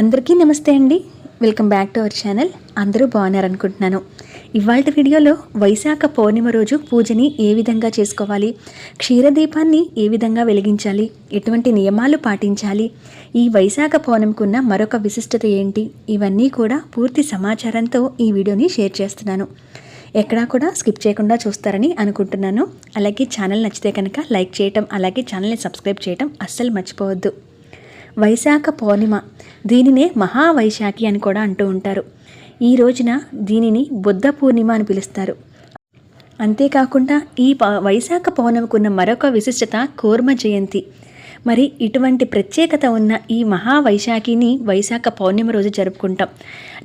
అందరికీ నమస్తే అండి. Welcome back to our channel అందరూ బాగున్నారనుకుంటున్నాను. ఇవాళ వీడియోలో వైశాఖ పౌర్ణిమ రోజు పూజని ఏ విధంగా చేసుకోవాలి? క్షీరదీపాన్ని ఏ విధంగా వెలిగించాలి? ఎటువంటి నియమాలు పాటించాలి? ఈ వైశాఖ పౌర్ణమికున్న మరొక విశిష్టత ఏంటి? ఇవన్నీ కూడా పూర్తి సమాచారంతో ఈ వీడియోని షేర్ చేస్తున్నాను. ఎక్కడా కూడా స్కిప్ చేయకుండా చూస్తారని అనుకుంటున్నాను. అలాగే ఛానల్ నచ్చితే కనుక లైక్ చేయటం అలాగే ఛానల్ని సబ్స్క్రైబ్ చేయటం అస్సలు మర్చిపోవద్దు. వైశాఖ పౌర్ణిమ. దీనినే మహావైశాఖి అని కూడా అంటూ ఉంటారు. ఈ రోజున దీనిని బుద్ధ పూర్ణిమ అని పిలుస్తారు. అంతేకాకుండా ఈ వైశాఖ వైశాఖ పౌర్ణమికున్న మరొక విశిష్టత కూర్మ జయంతి. మరి ఇటువంటి ప్రత్యేకత ఉన్న ఈ మహావైశాఖిని వైశాఖ పౌర్ణమి రోజు జరుపుకుంటాం.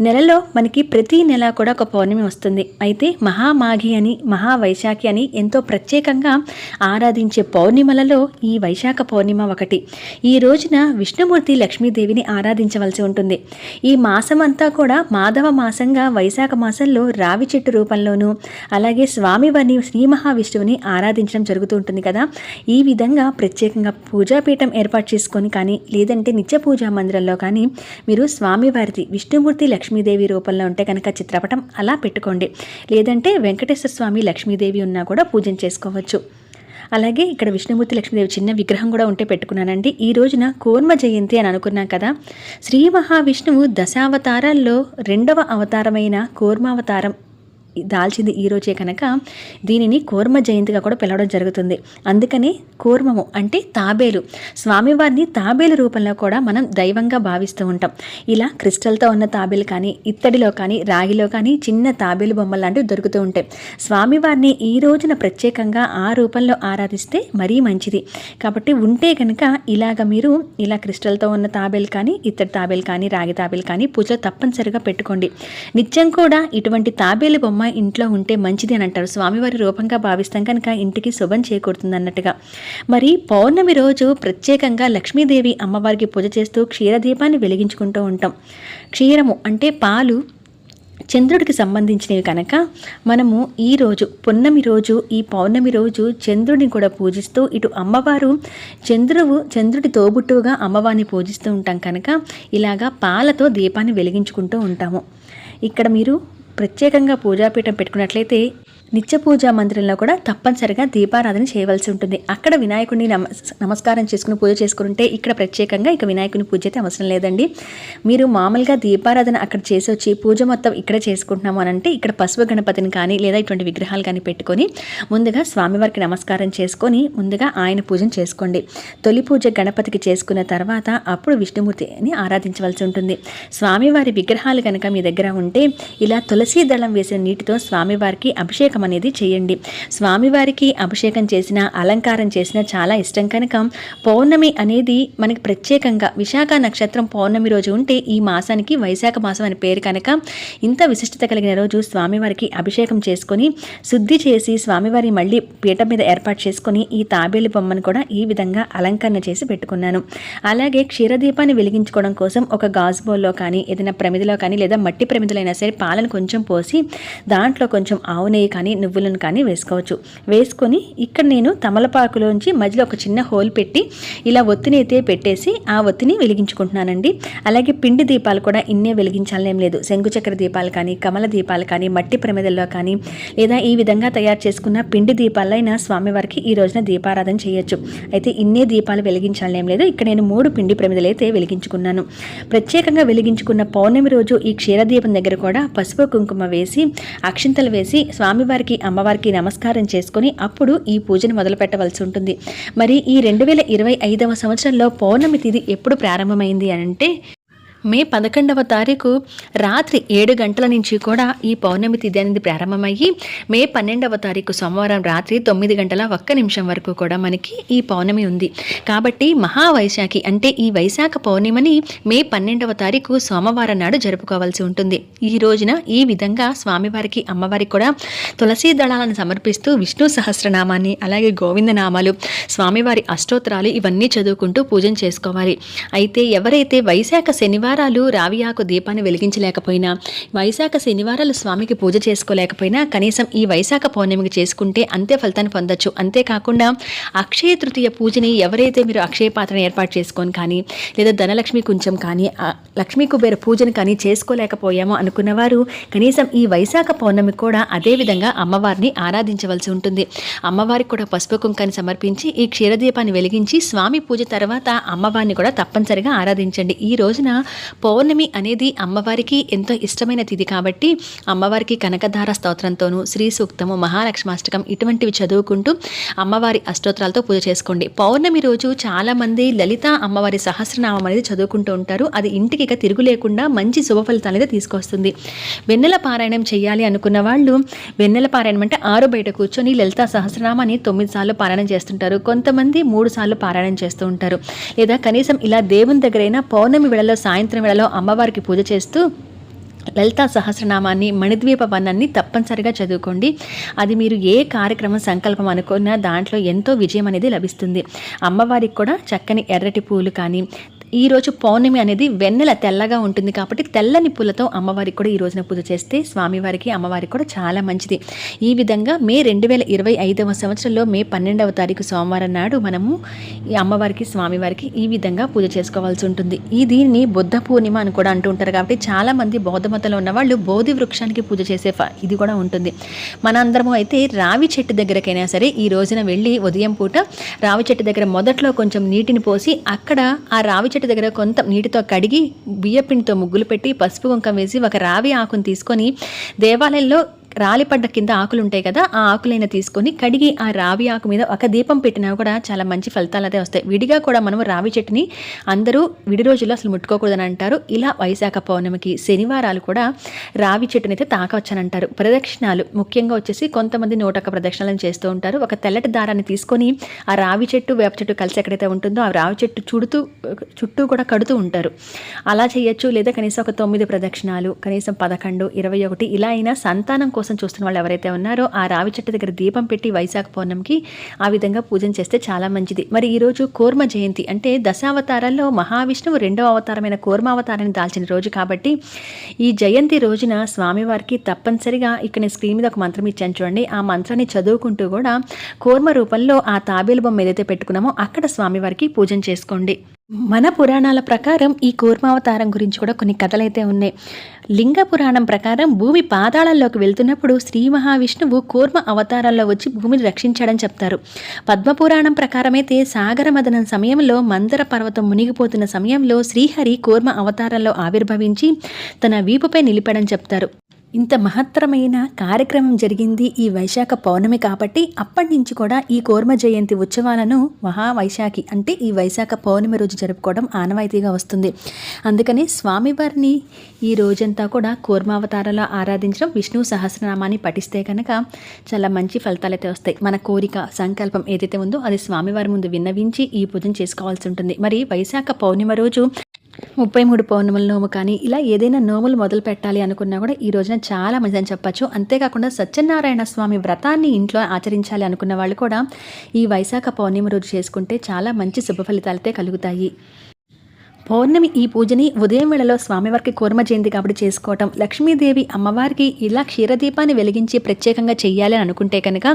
నెలలో మనకి ప్రతి నెల కూడా ఒక పౌర్ణమి వస్తుంది. అయితే మహామాఘి అని మహావైశాఖి అని ఎంతో ప్రత్యేకంగా ఆరాధించే పౌర్ణిమలలో ఈ వైశాఖ పౌర్ణిమ ఒకటి. ఈ రోజున విష్ణుమూర్తి లక్ష్మీదేవిని ఆరాధించవలసి ఉంటుంది. ఈ మాసం అంతా కూడా మాధవ మాసంగా వైశాఖ మాసంలో రావి చెట్టు రూపంలోనూ అలాగే స్వామివారిని శ్రీ మహావిష్ణువుని ఆరాధించడం జరుగుతూ ఉంటుంది కదా. ఈ విధంగా ప్రత్యేకంగా పీఠం ఏర్పాటు చేసుకొని కానీ లేదంటే నిత్య పూజా మందిరంలో కానీ మీరు స్వామివారిది విష్ణుమూర్తి లక్ష్మీదేవి రూపంలో ఉంటే కనుక చిత్రపటం అలా పెట్టుకోండి. లేదంటే వెంకటేశ్వర స్వామి లక్ష్మీదేవి ఉన్నా కూడా పూజన చేసుకోవచ్చు. అలాగే ఇక్కడ విష్ణుమూర్తి లక్ష్మీదేవి చిన్న విగ్రహం కూడా ఉంటే పెట్టుకున్నానండి. ఈ రోజున కూర్మ జయంతి అని అనుకున్నాం కదా శ్రీ మహావిష్ణువు దశావతారాల్లో రెండవ అవతారమైన కూర్మావతారం దాల్చింది ఈ రోజే కనుక దీనిని కూర్మ జయంతిగా కూడా పిలవడం జరుగుతుంది. అందుకని కూర్మము అంటే తాబేలు. స్వామివారిని తాబేలు రూపంలో కూడా మనం దైవంగా భావిస్తూ ఉంటాం. ఇలా క్రిస్టల్తో ఉన్న తాబేలు కానీ ఇత్తడిలో కానీ రాగిలో కానీ చిన్న తాబేలు బొమ్మలు లాంటివి దొరుకుతూ ఉంటాయి. స్వామివారిని ఈ రోజున ప్రత్యేకంగా ఆ రూపంలో ఆరాధిస్తే మరీ మంచిది. కాబట్టి ఉంటే కనుక ఇలాగ మీరు ఇలా క్రిస్టల్తో ఉన్న తాబేలు కానీ ఇత్తడి తాబేలు కానీ రాగి తాబేలు కానీ పూజలో తప్పనిసరిగా పెట్టుకోండి. నిత్యం కూడా ఇటువంటి తాబేలు బొమ్మ ఇంట్లో ఉంటే మంచిది అని అంటారు. స్వామివారి రూపంగా భావిస్తాం కనుక ఇంటికి శుభం చేకూరుతుంది అన్నట్టుగా. మరి పౌర్ణమి రోజు ప్రత్యేకంగా లక్ష్మీదేవి అమ్మవారికి పూజ చేస్తూ క్షీరదీపాన్ని వెలిగించుకుంటూ ఉంటాం. క్షీరము అంటే పాలు చంద్రుడికి సంబంధించినవి కనుక మనము ఈ రోజు పున్నమి రోజు ఈ పౌర్ణమి రోజు చంద్రుడిని కూడా పూజిస్తూ ఇటు అమ్మవారు చంద్రువు చంద్రుడి తోబుట్టువుగా అమ్మవారిని పూజిస్తూ ఉంటాం కనుక ఇలాగా పాలతో దీపాన్ని వెలిగించుకుంటూ ఉంటాము. ఇక్కడ మీరు ప్రత్యేకంగా పూజాపీఠం పెట్టుకున్నట్లయితే నిత్య పూజా మందిరంలో కూడా తప్పనిసరిగా దీపారాధన చేయవలసి ఉంటుంది. అక్కడ వినాయకుడిని నమ నమస్కారం చేసుకుని పూజ చేసుకుంటే ఇక్కడ ప్రత్యేకంగా ఇక వినాయకుని పూజ అయితే అవసరం లేదండి. మీరు మామూలుగా దీపారాధన అక్కడ చేసి వచ్చి పూజ మొత్తం ఇక్కడ చేసుకుంటున్నాము అని అంటే ఇక్కడ పసుపు గణపతిని కానీ లేదా ఇటువంటి విగ్రహాలు కానీ పెట్టుకొని ముందుగా స్వామివారికి నమస్కారం చేసుకొని ముందుగా ఆయన పూజను చేసుకోండి. తొలి పూజ గణపతికి చేసుకున్న తర్వాత అప్పుడు విష్ణుమూర్తిని ఆరాధించవలసి ఉంటుంది. స్వామివారి విగ్రహాలు కనుక మీ దగ్గర ఉంటే ఇలా తులసి దళం వేసిన నీటితో స్వామివారికి అభిషేకం అనేది చేయండి. స్వామివారికి అభిషేకం చేసిన అలంకారం చేసిన చాలా ఇష్టం కనుక పౌర్ణమి అనేది మనకి ప్రత్యేకంగా విశాఖ నక్షత్రం పౌర్ణమి రోజు ఉంటే ఈ మాసానికి వైశాఖ మాసం అనే పేరు కనుక ఇంత విశిష్టత కలిగిన రోజు స్వామివారికి అభిషేకం చేసుకొని శుద్ధి చేసి స్వామివారి మళ్ళీ పీఠం మీద ఏర్పాటు చేసుకొని ఈ తాబేలు బొమ్మను కూడా ఈ విధంగా అలంకరణ చేసి పెట్టుకున్నాను. అలాగే క్షీరదీపాన్ని వెలిగించుకోవడం కోసం ఒక గాజు బౌల్లో కానీ ఏదైనా ప్రమిదిలో కానీ లేదా మట్టి ప్రమిదలైనా సరే పాలను కొంచెం పోసి దాంట్లో కొంచెం ఆవు నెయ్యి కానీ నువ్వులను కానీ వేసుకోవచ్చు. వేసుకొని ఇక్కడ నేను తమలపాకులోంచి మధ్యలో ఒక చిన్న హోల్ పెట్టి ఇలా ఒత్తిని అయితే పెట్టేసి ఆ ఒత్తిని వెలిగించుకుంటున్నానండి. అలాగే పిండి దీపాలు కూడా ఇన్నే వెలిగించాలనేం లేదు. శంకుచక్ర దీపాలు కానీ కమల దీపాలు కానీ మట్టి ప్రమిదల్లో కానీ లేదా ఈ విధంగా తయారు చేసుకున్న పిండి దీపాలైనా స్వామివారికి ఈ రోజున దీపారాధన చేయొచ్చు. అయితే ఇన్నే దీపాలు వెలిగించాలనేం లేదు. ఇక్కడ నేను మూడు పిండి ప్రమిదలు అయితే వెలిగించుకున్నాను. ప్రత్యేకంగా వెలిగించుకున్న పౌర్ణమి రోజు ఈ క్షీరదీపం దగ్గర కూడా పసుపు కుంకుమ వేసి అక్షింతలు వేసి స్వామివారికి అమ్మవారికి నమస్కారం చేసుకొని అప్పుడు ఈ పూజను మొదలు పెట్టవలసి ఉంటుంది. మరి ఈ రెండు వేల ఇరవై ఐదవ సంవత్సరంలో పౌర్ణమి తిథి ఎప్పుడు ప్రారంభమైంది అంటే మే పదకొండవ తారీఖు రాత్రి ఏడు గంటల నుంచి కూడా ఈ పౌర్ణమి తిథి అనేది ప్రారంభమయ్యి మే పన్నెండవ తారీఖు సోమవారం రాత్రి తొమ్మిది గంటల ఒక్క నిమిషం వరకు కూడా మనకి ఈ పౌర్ణమి ఉంది. కాబట్టి మహావైశాఖి అంటే ఈ వైశాఖ పౌర్ణిమని మే పన్నెండవ తారీఖు సోమవారం నాడు జరుపుకోవాల్సి ఉంటుంది. ఈ రోజున ఈ విధంగా స్వామివారికి అమ్మవారికి కూడా తులసీ దళాలను సమర్పిస్తూ విష్ణు సహస్రనామాన్ని అలాగే గోవిందనామాలు స్వామివారి అష్టోత్తరాలు ఇవన్నీ చదువుకుంటూ పూజ చేసుకోవాలి. అయితే ఎవరైతే వైశాఖ శనివారం శనివారాలు రావి ఆకు దీపాన్ని వెలిగించలేకపోయినా వైశాఖ శనివారాలు స్వామికి పూజ చేసుకోలేకపోయినా కనీసం ఈ వైశాఖ పౌర్ణమికి చేసుకుంటే అంతే ఫలితాన్ని పొందొచ్చు. అంతేకాకుండా అక్షయ తృతీయ పూజని ఎవరైతే మీరు అక్షయ పాత్రను ఏర్పాటు చేసుకొని కానీ లేదా ధనలక్ష్మి కుంచం కానీ లక్ష్మీ కుబేర పూజను కానీ చేసుకోలేకపోయామో అనుకున్నవారు కనీసం ఈ వైశాఖ పౌర్ణమి కూడా అదేవిధంగా అమ్మవారిని ఆరాధించవలసి ఉంటుంది. అమ్మవారికి కూడా పసుపు కుంకాన్ని సమర్పించి ఈ క్షీరదీపాన్ని వెలిగించి స్వామి పూజ తర్వాత అమ్మవారిని కూడా తప్పనిసరిగా ఆరాధించండి. ఈ రోజున పౌర్ణమి అనేది అమ్మవారికి ఎంతో ఇష్టమైన తిథి కాబట్టి అమ్మవారికి కనకధార స్తోత్రంతోనూ శ్రీ సూక్తము మహాలక్ష్మాష్టకం ఇటువంటివి చదువుకుంటూ అమ్మవారి అష్టోత్తరాలతో పూజ చేసుకోండి. పౌర్ణమి రోజు చాలామంది లలిత అమ్మవారి సహస్రనామం అనేది చదువుకుంటూ ఉంటారు. అది ఇంటికి ఇక తిరుగు లేకుండా మంచి శుభ ఫలితాలు అనేది తీసుకొస్తుంది. వెన్నెల పారాయణం చేయాలి అనుకున్న వాళ్ళు వెన్నెల పారాయణం అంటే ఆరు బయట కూర్చొని లలిత సహస్రనామాన్ని తొమ్మిది సార్లు పారాయణం చేస్తుంటారు. కొంతమంది మూడు సార్లు పారాయణం చేస్తూ ఉంటారు. లేదా కనీసం ఇలా దేవుని దగ్గరైనా పౌర్ణమి వేళలో సాయంత్రం వేళలో అమ్మవారికి పూజ చేస్తూ లలితా సహస్రనామాన్ని మణిద్వీప వనాన్ని తప్పనిసరిగా చదువుకోండి. అది మీరు ఏ కార్యక్రమం సంకల్పం అనుకున్నా దాంట్లో ఎంతో విజయం అనేది లభిస్తుంది. అమ్మవారికి కూడా చక్కని ఎర్రటి పూలు కానీ ఈరోజు పౌర్ణమి అనేది వెన్నెల తెల్లగా ఉంటుంది కాబట్టి తెల్లని పూలతో అమ్మవారికి కూడా ఈ రోజున పూజ చేస్తే స్వామివారికి అమ్మవారికి కూడా చాలా మంచిది. ఈ విధంగా మే రెండు వేల ఇరవై ఐదవ సంవత్సరంలో మే పన్నెండవ తారీఖు సోమవారం నాడు మనము ఈ అమ్మవారికి స్వామివారికి ఈ విధంగా పూజ చేసుకోవాల్సి ఉంటుంది. ఈ దీన్ని బుద్ధ పూర్ణిమ అని కూడా అంటూ ఉంటారు కాబట్టి చాలామంది బౌద్ధ మతంలో ఉన్న వాళ్ళు బోధి వృక్షానికి పూజ చేసే ఇది కూడా ఉంటుంది. మనందరము అయితే రావి చెట్టు దగ్గరకైనా సరే ఈ రోజున వెళ్ళి ఉదయం పూట రావి చెట్టు దగ్గర మొదట్లో కొంచెం నీటిని పోసి అక్కడ ఆ రావి చెట్టు దగ్గర కొంత నీటితో కడిగి బియ్యపిండితో ముగ్గులు పెట్టి పసుపు కుంకం వేసి ఒక రావి ఆకును తీసుకొని దేవాలయంలో రాలిపడ్డ కింద ఆకులు ఉంటాయి కదా ఆ ఆకులైనా తీసుకొని కడిగి ఆ రావి ఆకు మీద ఒక దీపం పెట్టినా కూడా చాలా మంచి ఫలితాలు అయితే వస్తాయి. విడిగా కూడా మనం రావి చెట్టుని అందరూ విడి రోజుల్లో అసలు ముట్టుకోకూడదని అంటారు. ఇలా వైశాఖ పౌర్ణమికి శనివారాలు కూడా రావి చెట్టుని అయితే తాకవచ్చని అంటారు. ప్రదక్షిణాలు ముఖ్యంగా వచ్చేసి కొంతమంది నూటొక్క ప్రదక్షిణాలను చేస్తూ ఉంటారు. ఒక తెల్లటి దారాన్ని తీసుకొని ఆ రావి చెట్టు వేప చెట్టు కలిసి ఎక్కడైతే ఉంటుందో ఆ రావి చెట్టు చుడుతూ చుట్టూ కూడా కడుతూ ఉంటారు. అలా చేయొచ్చు. లేదా కనీసం ఒక తొమ్మిది ప్రదక్షిణాలు కనీసం పదకొండు ఇరవై ఒకటి ఇలా అయినా సంతానం కోసం చూస్తున్న వాళ్ళు ఎవరైతే ఉన్నారో ఆ రావి చెట్టు దగ్గర దీపం పెట్టి వైశాఖ పౌర్ణమికి ఆ విధంగా పూజ చేస్తే చాలా మంచిది. మరి ఈరోజు కోర్మ జయంతి అంటే దశావతారాల్లో మహావిష్ణువు రెండవ అవతారమైన కూర్మావతారాన్ని దాల్చిన రోజు కాబట్టి ఈ జయంతి రోజున స్వామివారికి తప్పనిసరిగా ఇక్కడ నేను స్క్రీన్ మీద ఒక మంత్రం ఇచ్చాను చూడండి. ఆ మంత్రాన్ని చదువుకుంటూ కూడా కోర్మ రూపంలో ఆ తాబేలు బొమ్మ ఏదైతే పెట్టుకున్నామో అక్కడ స్వామివారికి పూజ చేసుకోండి. మన పురాణాల ప్రకారం ఈ కూర్మావతారం గురించి కూడా కొన్ని కథలైతే ఉన్నాయి. లింగ పురాణం ప్రకారం భూమి పాతాళంలోకి వెళ్తున్నప్పుడు శ్రీ మహావిష్ణువు కూర్మ అవతారాల్లో వచ్చి భూమిని రక్షించాడని చెప్తారు. పద్మపురాణం ప్రకారమైతే సాగర మదనం సమయంలో మందర పర్వతం మునిగిపోతున్న సమయంలో శ్రీహరి కూర్మ అవతారంలో ఆవిర్భవించి తన వీపుపై నిలిపాడని చెప్తారు. ఇంత మహత్తరమైన కార్యక్రమం జరిగింది ఈ వైశాఖ పౌర్ణమి కాబట్టి అప్పటి నుంచి కూడా ఈ కోర్మ జయంతి ఉత్సవాలను మహావైశాఖి అంటే ఈ వైశాఖ పౌర్ణమి రోజు జరుపుకోవడం ఆనవాయితీగా వస్తుంది. అందుకని స్వామివారిని ఈ రోజంతా కూడా కూర్మావతారంలో ఆరాధించడం విష్ణు సహస్రనామాన్ని పఠిస్తే కనుక చాలా మంచి ఫలితాలు అయితే వస్తాయి. మన కోరిక సంకల్పం ఏదైతే ఉందో అది స్వామివారి ముందు విన్నవించి ఈ పూజను చేసుకోవాల్సి ఉంటుంది. మరి వైశాఖ పౌర్ణిమ రోజు ముప్పై మూడు పౌర్ణముల నోము కానీ ఇలా ఏదైనా నోములు మొదలు పెట్టాలి అనుకున్నా కూడా ఈ రోజున చాలా మంచిదని చెప్పచ్చు. అంతేకాకుండా సత్యనారాయణ స్వామి వ్రతాన్ని ఇంట్లో ఆచరించాలి అనుకున్న వాళ్ళు కూడా ఈ వైశాఖ పౌర్ణమి రోజు చేసుకుంటే చాలా మంచి శుభ ఫలితాలతే కలుగుతాయి. పౌర్ణమి ఈ పూజని ఉదయం వేళలో స్వామివారికి కూర్మ జయంతి కాబట్టి చేసుకోవటం. లక్ష్మీదేవి అమ్మవారికి ఇలా క్షీరదీపాన్ని వెలిగించి ప్రత్యేకంగా చేయాలి అనుకుంటే కనుక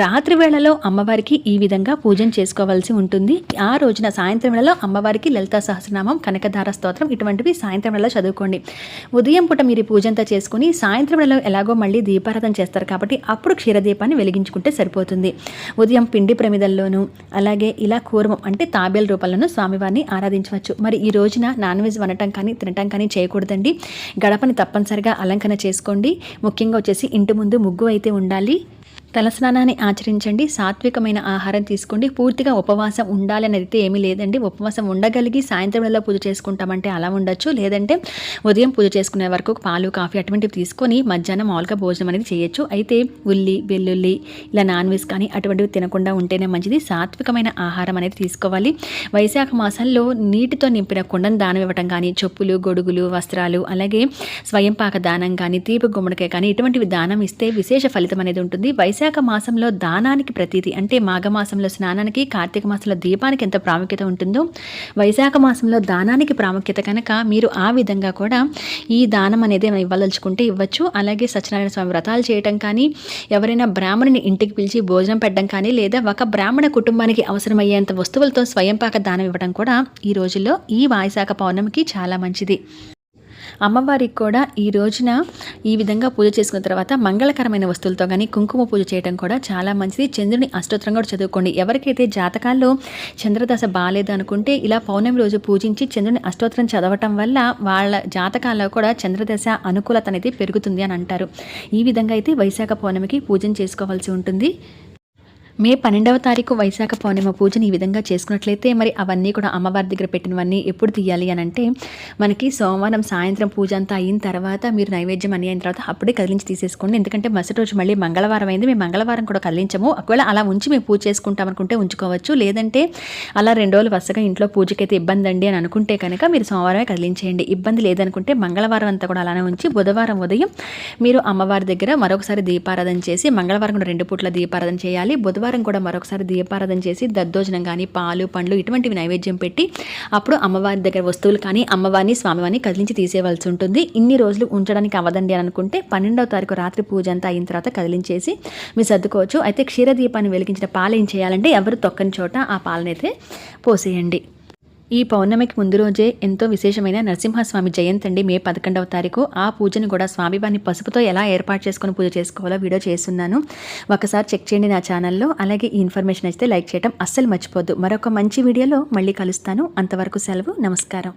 రాత్రి వేళలో అమ్మవారికి ఈ విధంగా పూజన చేసుకోవాల్సి ఉంటుంది. ఆ రోజున సాయంత్రం వేళలో అమ్మవారికి లలితా సహస్రనామం కనకధార స్తోత్రం ఇటువంటివి సాయంత్రం వేళలో చదువుకోండి. ఉదయం పూట మీరు పూజంతా చేసుకుని సాయంత్రం వేళలో ఎలాగో మళ్ళీ దీపారాధన చేస్తారు కాబట్టి అప్పుడు క్షీరదీపాన్ని వెలిగించుకుంటే సరిపోతుంది. ఉదయం పిండి ప్రమిదల్లోనూ అలాగే ఇలా కూర్మం అంటే తాబేల రూపంలోనూ స్వామివారిని ఆరాధించవచ్చు. మరి ఈ రోజున నాన్ వెజ్ వండటం కానీ తినటం కానీ చేయకూడదండి. గడపని తప్పనిసరిగా అలంకరణ చేసుకోండి. ముఖ్యంగా వచ్చేసి ఇంటి ముందు ముగ్గు అయితే ఉండాలి. తలస్నానాన్ని ఆచరించండి సాత్వికమైన ఆహారం తీసుకోండి పూర్తిగా ఉపవాసం ఉండాలని అయితే ఏమీ లేదండి. ఉపవాసం ఉండగలిగి సాయంత్రం వేళలో పూజ చేసుకుంటామంటే అలా ఉండొచ్చు. లేదంటే ఉదయం పూజ చేసుకునే వరకు పాలు కాఫీ అటువంటివి తీసుకొని మధ్యాహ్నం మామూలుగా భోజనం అనేది చేయొచ్చు. అయితే ఉల్లి వెల్లుల్లి ఇలా నాన్ వెజ్ కానీ అటువంటివి తినకుండా ఉంటేనే మంచిది. సాత్వికమైన ఆహారం అనేది తీసుకోవాలి. వైశాఖ మాసంలో నీటితో నింపిన కుండను దానం ఇవ్వటం కానీ చెప్పులు గొడుగులు వస్త్రాలు అలాగే స్వయంపాక దానం కానీ తీపి గుమ్మడికాయ కానీ ఇటువంటివి దానం ఇస్తే విశేష ఫలితం అనేది ఉంటుంది. వైశాఖ వైశాఖ మాసంలో దానానికి ప్రతీతి అంటే మాఘమాసంలో స్నానానికి కార్తీక మాసంలో దీపానికి ఎంత ప్రాముఖ్యత ఉంటుందో వైశాఖ మాసంలో దానానికి ప్రాముఖ్యత కనుక మీరు ఆ విధంగా కూడా ఈ దానం అనేది మనం ఇవ్వదలుచుకుంటే ఇవ్వచ్చు. అలాగే సత్యనారాయణ స్వామి వ్రతాలు చేయటం కానీ ఎవరైనా బ్రాహ్మణుని ఇంటికి పిలిచి భోజనం పెట్టడం కానీ లేదా ఒక బ్రాహ్మణ కుటుంబానికి అవసరమయ్యేంత వస్తువులతో స్వయంపాక దానం ఇవ్వడం కూడా ఈ రోజుల్లో ఈ వైశాఖ పౌర్ణమికి చాలా మంచిది. అమ్మవారికి కూడా ఈ రోజున ఈ విధంగా పూజ చేసుకున్న తర్వాత మంగళకరమైన వస్తువులతో కానీ కుంకుమ పూజ చేయడం కూడా చాలా మంచిది. చంద్రుని అష్టోత్తరం కూడా చదువుకోండి. ఎవరికైతే జాతకాల్లో చంద్రదశ బాగాలేదు అనుకుంటే ఇలా పౌర్ణమి రోజు పూజించి చంద్రుని అష్టోత్తరం చదవటం వల్ల వాళ్ళ జాతకాల్లో కూడా చంద్రదశ అనుకూలత అనేది పెరుగుతుంది అని అంటారు. ఈ విధంగా అయితే వైశాఖ పౌర్ణమికి పూజన చేసుకోవాల్సి ఉంటుంది. మే పన్నెండవ తారీఖు వైశాఖ పౌర్ణిమ పూజను ఈ విధంగా చేసుకున్నట్లయితే మరి అవన్నీ కూడా అమ్మవారి దగ్గర పెట్టినవన్నీ ఎప్పుడు తీయాలి అని అంటే మనకి సోమవారం సాయంత్రం పూజ అంతా అయిన తర్వాత మీరు నైవేద్యం అని అయిన తర్వాత అప్పుడే కదిలించి తీసేసుకోండి. ఎందుకంటే మరుసటి రోజు మళ్ళీ మంగళవారం అయింది. మేము మంగళవారం కూడా కదిలించము. ఒకవేళ అలా ఉంచి మేము పూజ చేసుకుంటాం అనుకుంటే ఉంచుకోవచ్చు. లేదంటే అలా రెండు రోజులు వరుసగా ఇంట్లో పూజకైతే ఇబ్బంది అండి అని అనుకుంటే కనుక మీరు సోమవారమే కదిలించేయండి. ఇబ్బంది లేదనుకుంటే మంగళవారం అంతా కూడా అలానే ఉంచి బుధవారం ఉదయం మీరు అమ్మవారి దగ్గర మరొకసారి దీపారాధన చేసి మంగళవారం కూడా రెండు పూట్ల దీపారాధన చేయాలి. బుధవారం బుధవారం కూడా మరొకసారి దీపారాధన చేసి దద్దోజనం కానీ పాలు పండ్లు ఇటువంటివి నైవేద్యం పెట్టి అప్పుడు అమ్మవారి దగ్గర వస్తువులు కానీ అమ్మవారిని స్వామివారిని కదిలించి తీసేవలసి ఉంటుంది. ఇన్ని రోజులు ఉంచడానికి అవదండి అని అనుకుంటే పన్నెండవ తారీఖు రాత్రి పూజ అంతా అయిన తర్వాత కదిలించేసి మీరు సర్దుకోవచ్చు. అయితే క్షీరదీపాన్ని వెలిగించిన పాలు ఏం చేయాలంటే ఎవరు తొక్కని చోట ఆ పాలనైతే పోసేయండి. ఈ పౌర్ణమికి ముందు రోజే ఎంతో విశేషమైన నరసింహస్వామి జయంతి అండి మే పదకొండవ తారీఖు. ఆ పూజను కూడా స్వామివారిని పసుపుతో ఎలా ఏర్పాటు చేసుకుని పూజ చేసుకోవాలో వీడియో చేస్తున్నాను. ఒకసారి చెక్ చేయండి నా ఛానల్లో. అలాగే ఈ ఇన్ఫర్మేషన్ అయితే లైక్ చేయడం అస్సలు మర్చిపోద్దు మరొక మంచి వీడియోలో మళ్ళీ కలుస్తాను. అంతవరకు సెలవు. నమస్కారం.